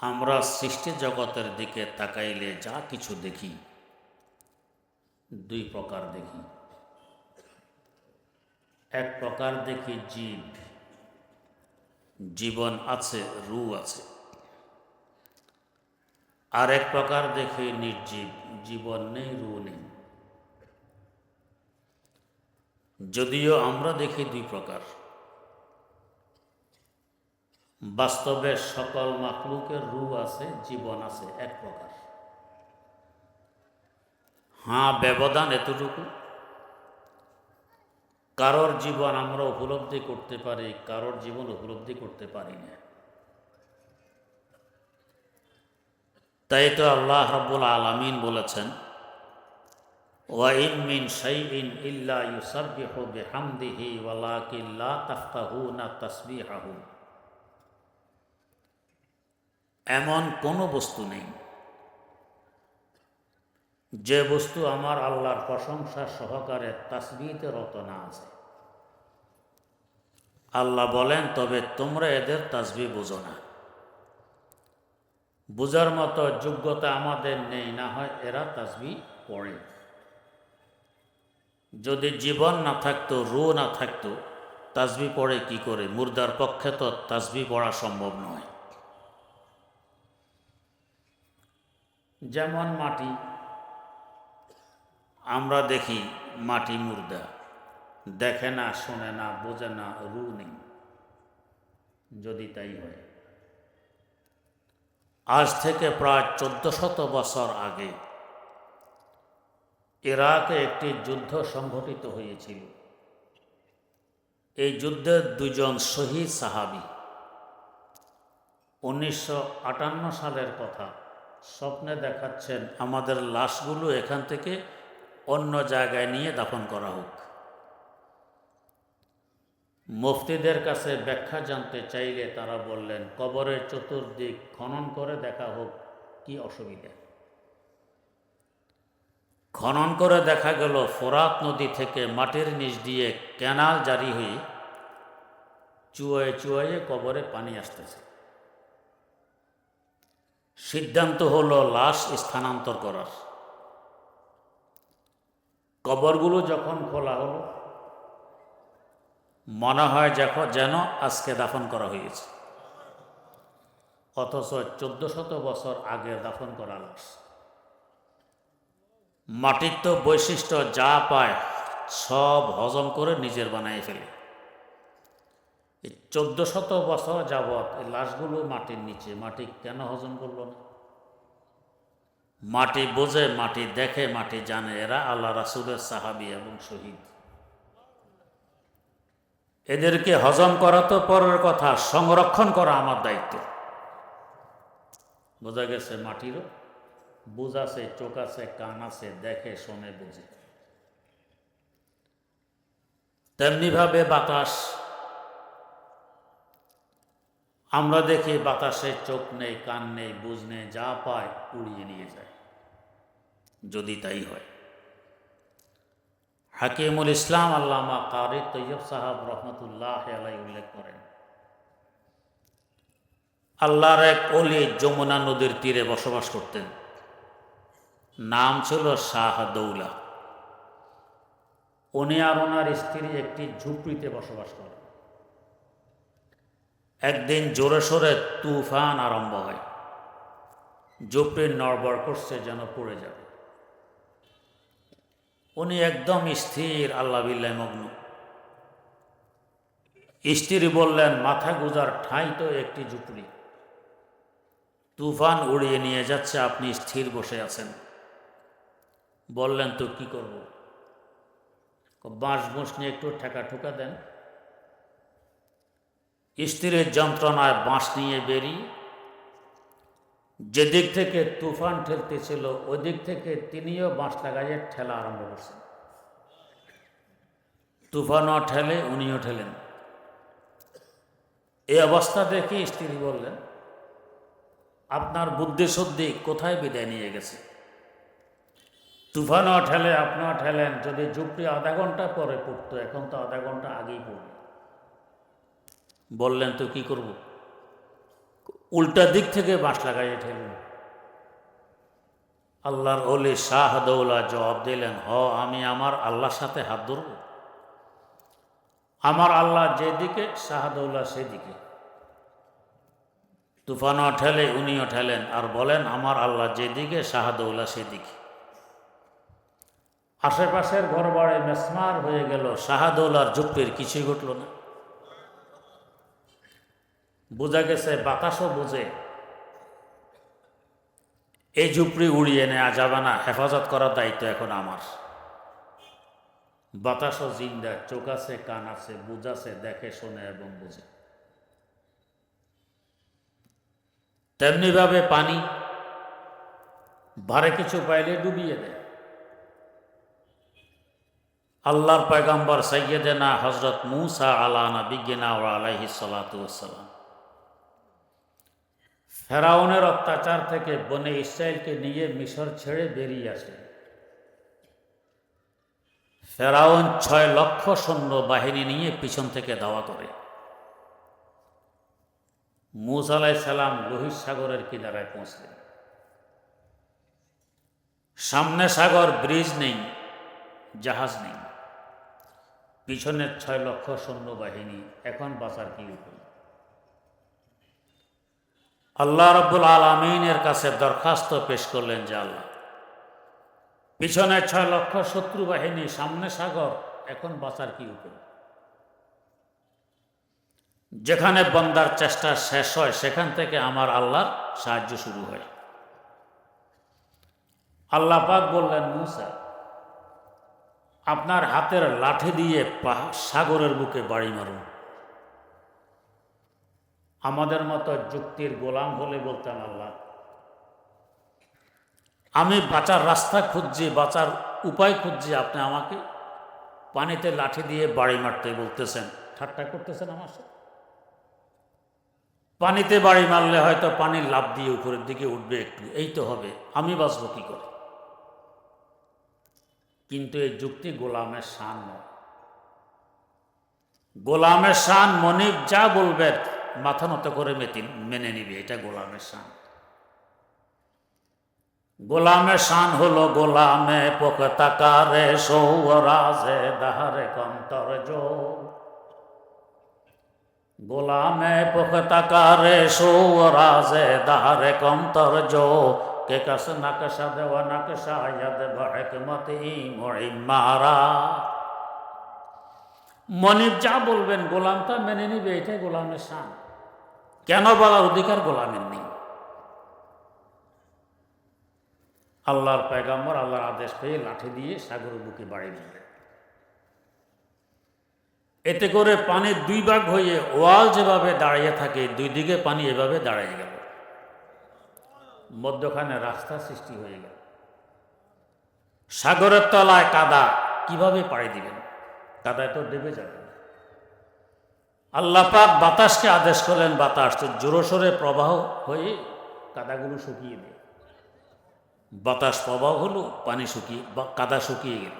আমরা সৃষ্টি জগতের দিকে তাকাইলে যা কিছু দেখি, দুই প্রকার দেখি। এক প্রকার দেখি জীব, জীবন আছে রু আছে। আর এক প্রকার দেখি নির্জীব, জীবন নেই রু নেই। যদিও আমরা দেখি দুই প্রকার। বাস্তবে সকল মাকলুকের রু আছে, জীবন আছে, এক প্রকার। হ্যাঁ ব্যবধান এতটুকু। কারোর জীবন আমরা উপলব্ধি করতে পারি, কারোর জীবন উপলব্ধি করতে পারি না। তাই তো আল্লাহ রব্বুল আলমিন বলেছেন, ওয়াইন মিন শাইইন ইল্লা ইউসাব্বিহু বিহামদিহি ওয়ালাকিন লা তাফকাহুনা তাসবিহাহু। এমন কোনো বস্তু নেই। যে বস্তু আমার আল্লাহর প্রশংসা সহকারে তাসবিতে রত না আছে। আল্লাহ বলেন, তবে তোমরা এদের তাসবি বোঝো না। বোঝার মতো যোগ্যতা আমাদের নেই, না হয় এরা তাসবি পড়ে। যদি জীবন না থাকতো রু না থাকতো, তাসবি পড়ে কি করে? মুর্দার পক্ষে তো তাসবি পড়া সম্ভব নয়। যেমন মাটি। আমরা দেখি মাটি মুর্দা। দেখে না, শোনে না, বোঝে না, রু নেই। যদি তাই হয়। আজ থেকে প্রায় চোদ্দ শত বছর আগে ইরাকে একটি যুদ্ধ সংঘটিত হয়েছিল। এই যুদ্ধের দুজন শহীদ সাহাবি। উনিশশো আটান্ন সালের কথা। স্বপ্নে দেখাচ্ছেন আমাদের লাশগুলো এখান থেকে অন্য জায়গায় নিয়ে দাফন করা হোক। মুফতিদের কাছে ব্যাখ্যা জানতে চাইলে তারা বললেন, কবরের চতুর্দিক খনন করে দেখা হোক, কি অসুবিধা? খনন করে দেখা গেল, ফোরাত নদী থেকে মাটির নিচ দিয়ে ক্যানাল জারি হয়ে চুয়ায়ে চুয়ায়ে কবরে পানি আসতেছে। সিদ্ধান্ত হল লাশ স্থানান্তর করার। কবরগুলো যখন খোলা হলো, মনে হয় যেন আজকে দাফন করা হয়েছে। অথচ চোদ্দ শত বছর আগে দাফন করা লাশ। মাটির তো বৈশিষ্ট্য যা পায়, সব হজম করে নিজের বানাই ফেলে। চোদ্দ শত বছর যাবৎ এই লাশগুলো মাটির নিচে, মাটি কেন হজম করল না? মাটি বোঝে, মাটি দেখে, মাটি জানে। এরা আল্লাহ রাসুলের সাহাবি এবং শহীদ। এদেরকে হজম করা তো পরের কথা, সংরক্ষণ করা আমার দায়িত্ব। বোঝা গেছে মাটিরও? বুঝ আছে, চোখ আছে, কান আছে, দেখে, শোনে, বুঝে। তেমনিভাবে বাতাস আমরা দেখি বাতাসে চোখ নেই, কান নেই, বুঝ নেই, যা পায় উড়িয়ে নিয়ে যায়। যদি তাই হয়। হাকিমুল ইসলাম আল্লামা কারি তৈয়ব সাহাব রহমতুল্লাহ আলাই উল্লেখ করেন, আল্লাহর এক অলি যমুনা নদীর তীরে বসবাস করতেন। নাম ছিল শাহ দৌলা। উনি আর ওনার স্ত্রী একটি ঝুপড়িতে বসবাস করেন। একদিন জোরে সোরে তুফান আরম্ভ হয়। ঝুপড়ির নড়বড় করছে যেন পড়ে যাবে। উনি একদম স্থির, আল্লাহ বিল্লাহ মগ্ন। স্ত্রী বললেন, মাথা গুজার ঠাঁই তো একটি ঝুপড়ি তুফান উড়িয়ে নিয়ে যাচ্ছে, আপনি স্থির বসে আছেন। বললেন, তো কি করব? বাঁশ বুঁশ নিয়ে একটু ঠেকা ঠুকা দেন। স্ত্রীর যন্ত্রণায় বাঁশ নিয়ে বেরিয়ে যেদিক থেকে তুফান ঠেলতেছিল ওই দিক থেকে তিনিও বাঁশ লাগাইয়ে ঠেলা আরম্ভ করছেন। তুফানও ঠেলে, উনিও ঠেলেন। এই অবস্থা দেখে স্ত্রী বললেন, আপনার বুদ্ধি শুদ্ধি কোথায় বিদায় নিয়ে গেছে? তুফানও ঠেলে, আপনিও ঠেলেন। যদি ঝুপড়ি আধা ঘণ্টা পরে পড়তো, এখন তো আধা ঘণ্টা আগেই পড়বে। বললেন, তো কি করব? উল্টা দিক থেকে বাঁশ লাগাইয়ে ঠেলেন আল্লাহর ওলি শাহদৌলা জবাব দিলেন, হ, আমি আমার আল্লাহর সাথে হাত ধরব। আমার আল্লাহ যেদিকে শাহদৌলা সেদিকে। তুফানও ঠেলে উনিও ঠেলেন আর বলেন, আমার আল্লাহ যেদিকে শাহদৌলা সেদিকে। আশেপাশের ঘর বাড়ি মেসমার হয়ে গেল শাহাদৌলার জুপ্পির কিছুই ঘটল না। বোঝা গেছে, বাতাসও বোঝে। এই ঝুপড়ি উড়িয়ে নেওয়া যাবে না, হেফাজত করার দায়িত্ব এখন আমার। বাতাসও জিন্দা, চোখ আছে, কান আছে বুঝাছে দেখে, শোনে এবং বুঝে। তেমনিভাবে পানি ভারে কিছু পাইলে ডুবিয়ে দেয়। আল্লাহর পয়গাম্বর সৈয়দেনা হজরত মুসা আলা নবিগিনা ও আলাইহি সালাতাম ফেরাউনের অত্যাচার থেকে বনে ইসরায়েলকে নিয়ে মিশর ছেড়ে বেরিয়ে আসে। ফেরাউন ছয় লক্ষ সৈন্য বাহিনী নিয়ে পিছন থেকে দাওয়া করে। মুসা আলাহ সালাম লোহিত সাগরের কিনারায় পৌঁছলেন। সামনে সাগর, ব্রিজ নেই, জাহাজ নেই। পিছনের ছয় লক্ষ সৈন্যবাহিনী এখন বাঁচার কি উপায়? আল্লাহ রব্বুল আলমিনের কাছে দরখাস্ত পেশ করলেন যে আল্লাহ, পিছনে ছয় লক্ষ শত্রু বাহিনী, সামনে সাগর, এখন বাঁচার কি উপায় যেখানে বন্দার চেষ্টা শেষ হয়, সেখান থেকে আমার আল্লাহর সাহায্য শুরু হয়। আল্লাহ পাক বললেন, মুসা, আপনার হাতের লাঠি দিয়ে সাগরের বুকে বাড়ি মারুন। আমাদের মতো যুক্তির গোলাম হলে বলতেন আল্লাহ, আমি বাঁচার রাস্তা খুঁজছি, বাঁচার উপায় খুঁজছি, আপনি আমাকে পানিতে লাঠি দিয়ে বাড়ি মারতে বলতেছেন। ঠাট্টা করতেছেন আমার সাথে? পানিতে বাড়ি মারলে হয়তো পানির লাভ দিয়ে উপরের দিকে উঠবে একটু, এই তো হবে, আমি বাঁচবো কী করে? কিন্তু এই যুক্তি গোলামের শান নয়। গোলামের শান মনিব যা বলবেন মাথা নত করে মেতিন, মেনে নিবে, এটা গোলামের শান। গোলামের শান হলো গোলামে পোকতাকারে সৌরাজে দাহারে কন্তর জো গোলামে পোকতাকারে সৌরাজে দাহারে কন্তর জো কে কাছে নাকশা দেওয়া নাকশা ইয়াদ মতে মরি মারা। মনিব যা বলবেন, গোলামটা মেনে নিবে, এটাই গোলামের শান। কেন বলার অধিকার গোলামের নেই? আল্লাহর পেগাম্বর আল্লাহর আদেশ পেয়ে লাঠি দিয়ে সাগরের বুকে বাড়ি দিলেন এতে করে পানির দুই ভাগ হয়ে ওয়াল যেভাবে দাঁড়িয়ে থাকে, দুই দিকে পানি এভাবে দাঁড়িয়ে গেল। মধ্যখানে রাস্তা সৃষ্টি হয়ে গেল। সাগরের তলায় কাদা কীভাবে পাড়ি দিবেন? কাদায় তো ডেবে যাবে আল্লাহ পাক বাতাসকে আদেশ করলেন, বাতাস তো প্রবাহ হয়ে কাদাগুলো শুকিয়ে দেয় বাতাস প্রবাহ হলো, পানি শুকিয়ে, বা কাদা শুকিয়ে গেল।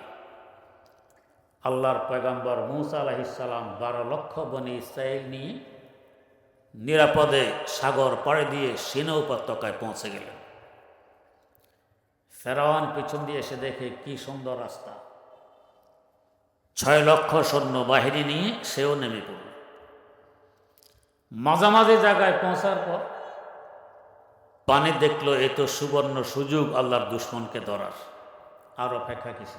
আল্লাহর পয়গাম্বর মুসা আলাহিসাল্লাম বারো লক্ষ বনে ইসরায়েল নিয়ে নিরাপদে সাগর পাড়ে দিয়ে সিনা উপত্যকায় পৌঁছে গেলেন। ফেরাওয়ান পিছন দিয়ে এসে দেখে কি সুন্দর রাস্তা। ছয় লক্ষ সৈন্য বাহিনী নিয়ে সেও নেমে পড়ল। মাঝামাঝি জায়গায় পৌঁছার পর পানি দেখল, এ তো সুবর্ণ সুযোগ আল্লাহর দুশ্মনকে ধরার। আর অপেক্ষা কিছু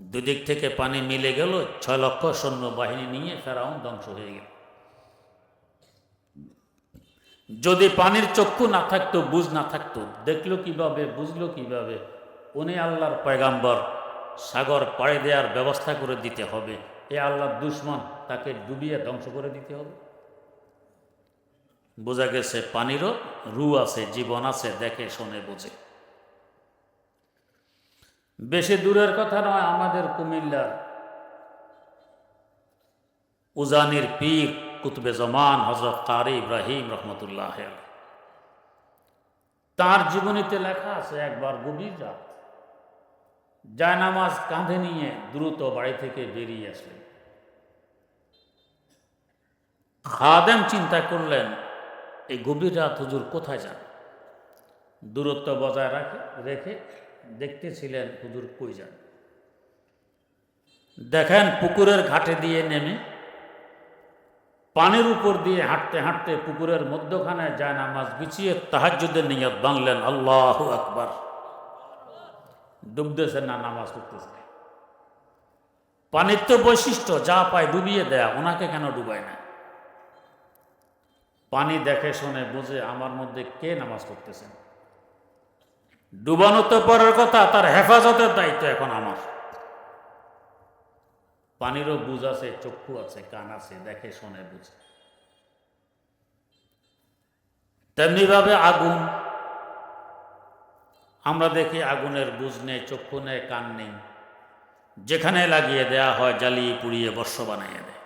দুদিক থেকে পানি মিলে গেল, ছয় লক্ষ সৈন্য বাহিনী নিয়ে ফেরাউন ধ্বংস হয়ে গেল। যদি পানির চক্ষু না থাকতো, বুঝ না থাকতো, দেখল কীভাবে, বুঝলো কীভাবে, উনি আল্লাহর পয়গাম্বর, সাগর পাড়ে দেওয়ার ব্যবস্থা করে দিতে হবে। এ আল্লাহর দুশ্মন, তাকে ডুবিয়ে ধ্বংস করে দিতে হবে। বোঝা গেছে পানিরও রু আছে, জীবন আছে, দেখে, শোনে, বোঝে। বেশি দূরের কথা নয়, আমাদের কুমিল্লার উজানির পীর কুতুবে জমান হজরত কারি ইব্রাহিম রহমতুল্লাহ তার জীবনীতে লেখা আছে, একবার গভীর রাত জায়নামাজ কাঁধে নিয়ে দ্রুত বাড়ি থেকে বেরিয়ে আসলেন। খাদেম চিন্তা করলেন এই গভীর রাত হুজুর কোথায় যান? দূরত্ব বজায় রাখে, রেখে দেখতেছিলেন হুজুর কই যান? দেখেন পুকুরের ঘাটে দিয়ে নেমে, পানির উপর দিয়ে হাঁটতে হাঁটতে পুকুরের মধ্যখানে যায় নামাজ বিছিয়ে তাহাজ্জুদের নিয়ত বাংলেন আল্লাহ আকবার। ডুবতেছেন না, নামাজ পড়তেছে পানির তো বৈশিষ্ট্য, যা পায় ডুবিয়ে দেয়া, ওনাকে কেন ডুবায় না? পানি দেখে শুনে বুঝে আমার মধ্যে কে নামাজ পড়তেছেন? ডুবানো তো পরের কথা, তার হেফাজতের দায়িত্ব এখন আমার। পানিরও বুঝ আছে, চক্ষু আছে, কান আছে, দেখে শুনে বুঝে। তেমনিভাবে আগুন। আমরা দেখি আগুনের বুঝ নেই, চক্ষু নেই, কান নেই। যেখানে লাগিয়ে দেয়া হয়, জ্বালিয়ে পুড়িয়ে বর্ষ বানাইয়ে দেয়।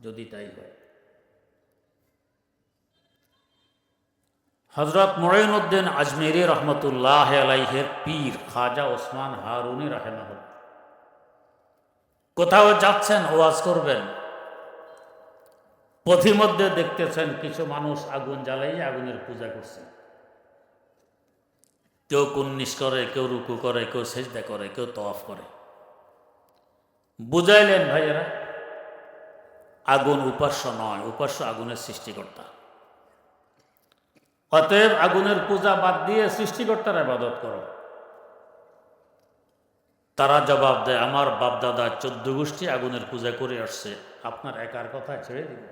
যদি তাই হয়। হজরত মোরাইনুদ্দিন আজমেরি রহমতুল্লাহ আলাইহের পীর খাজা ওসমান হারুনি রাহেমাহুল কোথাও যাচ্ছেন, ওয়াজ করবেন। পথিমধ্যে দেখতেছেন কিছু মানুষ আগুন জ্বালাইয়ে আগুনের পূজা করছে। কেউ কুন্নিস করে, কেউ রুকু করে, কেউ সেজদা করে, কেউ তওয়াফ করে। বুঝাইলেন ভাইয়েরা, আগুন উপাস্য নয়, উপাস্য আগুনের সৃষ্টিকর্তা। অতএব আগুনের পূজা বাদ দিয়ে সৃষ্টিকর্তার আবাদত করো। তারা জবাব দেয়, আমার বাপদাদা চোদ্দ গোষ্ঠী আগুনের পূজা করে আসছে। আপনার একার কথা ছেড়ে দিব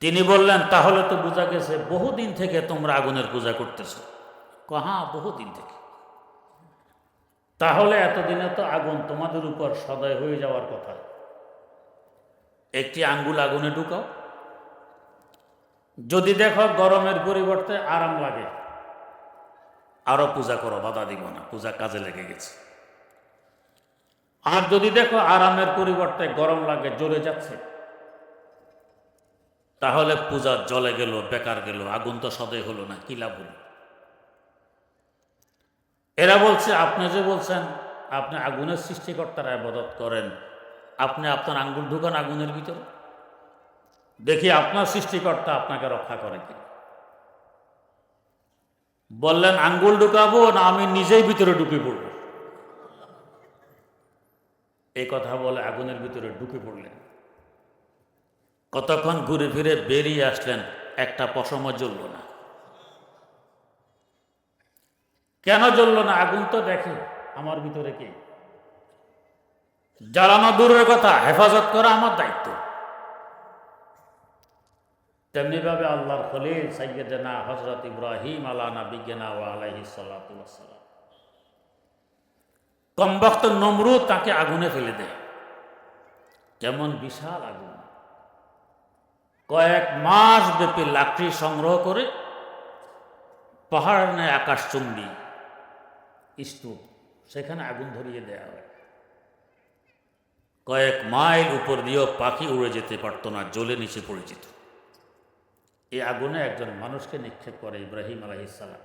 তিনি বললেন, তাহলে তো বোঝা গেছে বহুদিন থেকে তোমরা আগুনের পূজা করতেছ। কহা, বহুদিন থেকে? তাহলে এতদিনে তো আগুন তোমাদের উপর সদয় হয়ে যাওয়ার কথা। একটি আঙ্গুল আগুনে ঢুকাও। যদি দেখো গরমের পরিবর্তে আরাম লাগে। আরও পূজা করো, বাধা দিব না, পূজা কাজে লেগে গেছে। আর যদি দেখো আরামের পরিবর্তে গরম লাগে জ্বলে যাচ্ছে, তাহলে পূজা জলে গেল, বেকার গেল, আগুন তো সদয় হলো না, কি লাভ হলো? এরা বলছে, আপনি যে বলছেন, আপনি আগুনের সৃষ্টিকর্তার আবাদত করেন, আপনি আপনার আঙ্গুল ঢুকান আগুনের ভিতরে। দেখি আপনার সৃষ্টিকর্তা আপনাকে রক্ষা করে কি? বললেন, আঙ্গুল ঢুকাবো না, আমি নিজেই ভিতরে ঢুকে পড়ব। এই কথা বলে আগুনের ভিতরে ঢুকে পড়লেন। কতক্ষণ ঘুরে ফিরে বেরিয়ে আসলেন, একটা পশম জ্বলল না। কেন জ্বলল না? আগুন তো দেখে, আমার ভিতরে কে? জ্বালানো দূরের কথা, হেফাজত করা আমার দায়িত্ব। তেমনিভাবে আল্লাহর খলিল সৈয়দনা হজরত ইব্রাহিম আলা নাবিগেনা ও সাল্লাম কমবক্ত নমরু তাকে আগুনে ফেলে দেয়। কেমন বিশাল আগুন। কয়েক মাস ব্যাপী লাকড়ি সংগ্রহ করে পাহাড় নেয় আকাশচুম্বী স্তূপ, সেখানে আগুন ধরিয়ে দেয়া হয়। কয়েক মাইল উপর দিয়েও পাখি উড়ে যেতে পারতো না, জ্বলে নিচে পরিচিত এই আগুনে একজন মানুষকে নিক্ষেপ করে ইব্রাহিম আলহিসাল্লাম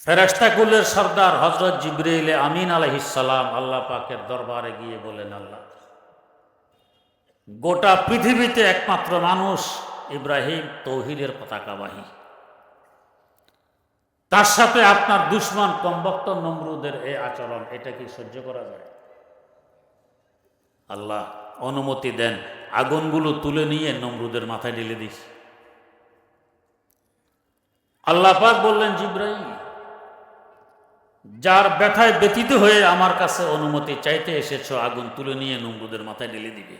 ফেরাস্তাকুলের সর্দার হজরত জিব্রাইল আমিন আলহিসাল্লাম আল্লাহ পাকের দরবারে গিয়ে বলেন, আল্লাহ, গোটা পৃথিবীতে একমাত্র মানুষ ইব্রাহিম তৌহিদের পতাকাবাহী তার সাথে আপনার দুশ্মন কমবক্ত নমরুদের এই আচরণ, এটা কি সহ্য করা যায়? আল্লাহ অনুমতি দেন। আগুনগুলো তুলে নিয়ে নমরুদের মাথায় ঢেলে দিস। আল্লাপাক বললেন জিব্রাহিম যার ব্যথায় ব্যতীত হয়ে আমার কাছে অনুমতি চাইতে এসেছ, আগুন তুলে নিয়ে নমরুদের মাথায় ঢেলে দিবে।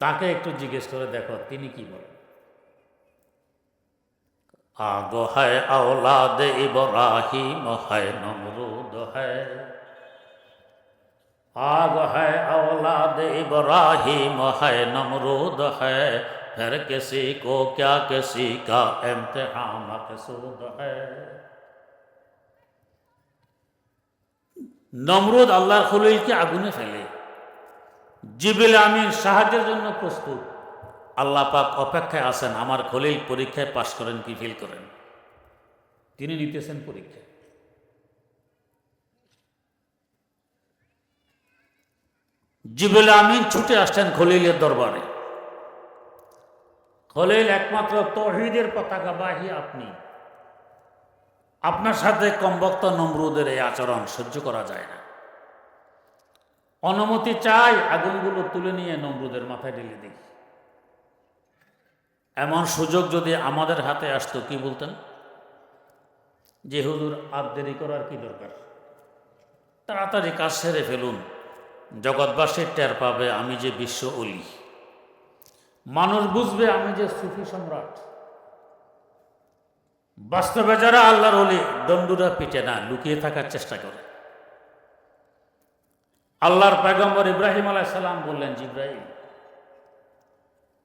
তাকে একটু জিজ্ঞেস করে দেখো, তিনি কি বলেন? আগ হায় আওলাদ ইবরাহিম, হায় নমরুদ, হায় آگ ہے اولاد ابراہیم ہے نمرود ہے پھر کسی کو کیا کسی کا امتحان নমরুদ আল্লাহর আগুনে ফেলে জিবিল আমিন সাহায্যের জন্য প্রস্তুত। আল্লাহ পাক অপেক্ষায় আছেন, আমার খলিল পরীক্ষায় পাশ করেন কি ফিল করেন। তিনি নিতেছেন পরীক্ষা। জিবেল আমিন ছুটে আসছেন খলিলের দরবারে। খলিল একমাত্র তহিদের পতাকাবাহী আপনি। আপনার সাথে কমবক্ত নমরুদের এই আচরণ সহ্য করা যায় না। অনুমতি চাই আগুনগুলো তুলে নিয়ে নমরুদের মাথায় ঢেলে দিই। এমন সুযোগ যদি আমাদের হাতে আসতো, কি বলতেন? যে হুজুর আর দেরি করার কি দরকার? তাড়াতাড়ি কাজ সেরে ফেলুন। জগৎবাসীর টের পাবে আমি যে বিশ্ব অলি। মানুষ বুঝবে আমি যে সুফি সম্রাট। বাস্তবে যারা আল্লাহর অলি, দণ্ডুরা পিটে না, লুকিয়ে থাকার চেষ্টা করে। আল্লাহর পেগম্বর ইব্রাহিম সালাম বললেন জিব্রাহিম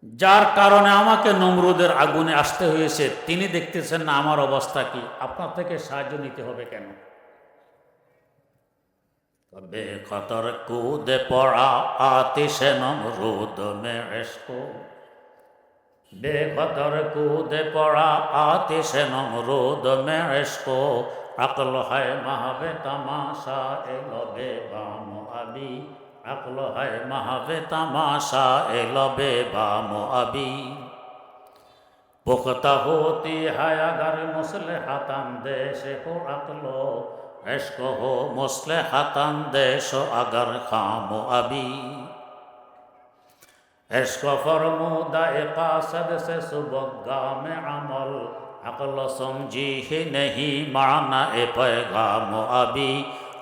যার কারণে আমাকে নমরুদের আগুনে আসতে হয়েছে, তিনি দেখতেছেন না আমার অবস্থা কি, আপনার থেকে সাহায্য নিতে হবে কেন? बेखतर कूद पड़ा आतिश नमरूद में इसको बेखतर कूद पड़ा आतिश नमरूद में इसको अकल है महावे तमाशा एलो बे बाम अभी अकल है महावे तमाशा एलो बे बाम अभी पुख्ता होती है अगर मुसल हतम देश को अकलो عشق ہو مصلحتن دیش و اگر خام و ابی عشق و فرمودہ اقاصد سے سبگا میں عمل عقل و سمجھی ہی نہیں معنی اے پیغام و ابی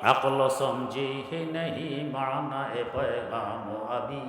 عقل و سمجھی ہی نہیں معنی اے پیغام و ابی